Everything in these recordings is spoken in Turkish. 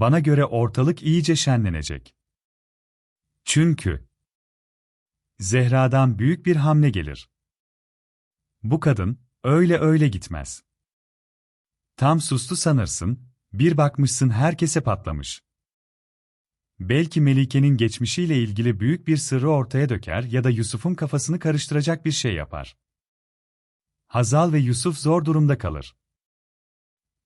Bana göre ortalık iyice şenlenecek. Çünkü Zehra'dan büyük bir hamle gelir. Bu kadın öyle öyle gitmez. Tam sustu sanırsın, bir bakmışsın herkese patlamış. Belki Melike'nin geçmişiyle ilgili büyük bir sırrı ortaya döker ya da Yusuf'un kafasını karıştıracak bir şey yapar. Hazal ve Yusuf zor durumda kalır.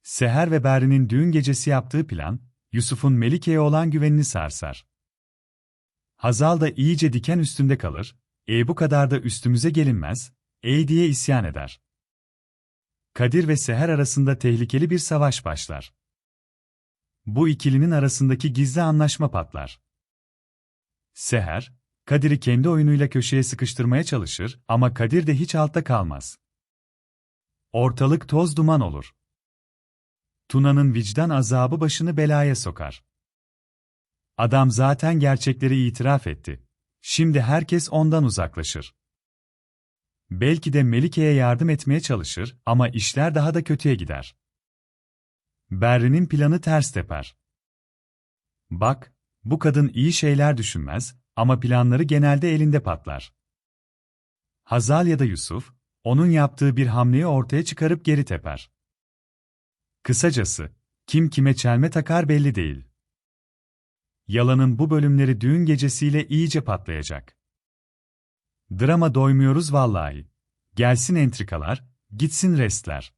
Seher ve Berrin'in düğün gecesi yaptığı plan, Yusuf'un Melike'ye olan güvenini sarsar. Hazal da iyice diken üstünde kalır, e bu kadar da üstümüze gelinmez, ey diye isyan eder. Kadir ve Seher arasında tehlikeli bir savaş başlar. Bu ikilinin arasındaki gizli anlaşma patlar. Seher, Kadir'i kendi oyunuyla köşeye sıkıştırmaya çalışır ama Kadir de hiç altta kalmaz. Ortalık toz duman olur. Tuna'nın vicdan azabı başını belaya sokar. Adam zaten gerçekleri itiraf etti. Şimdi herkes ondan uzaklaşır. Belki de Melike'ye yardım etmeye çalışır ama işler daha da kötüye gider. Berrin'in planı ters teper. Bak, bu kadın iyi şeyler düşünmez ama planları genelde elinde patlar. Hazal ya da Yusuf, onun yaptığı bir hamleyi ortaya çıkarıp geri teper. Kısacası, kim kime çelme takar belli değil. Yalanın bu bölümleri düğün gecesiyle iyice patlayacak. Drama doymuyoruz vallahi. Gelsin entrikalar, gitsin restler.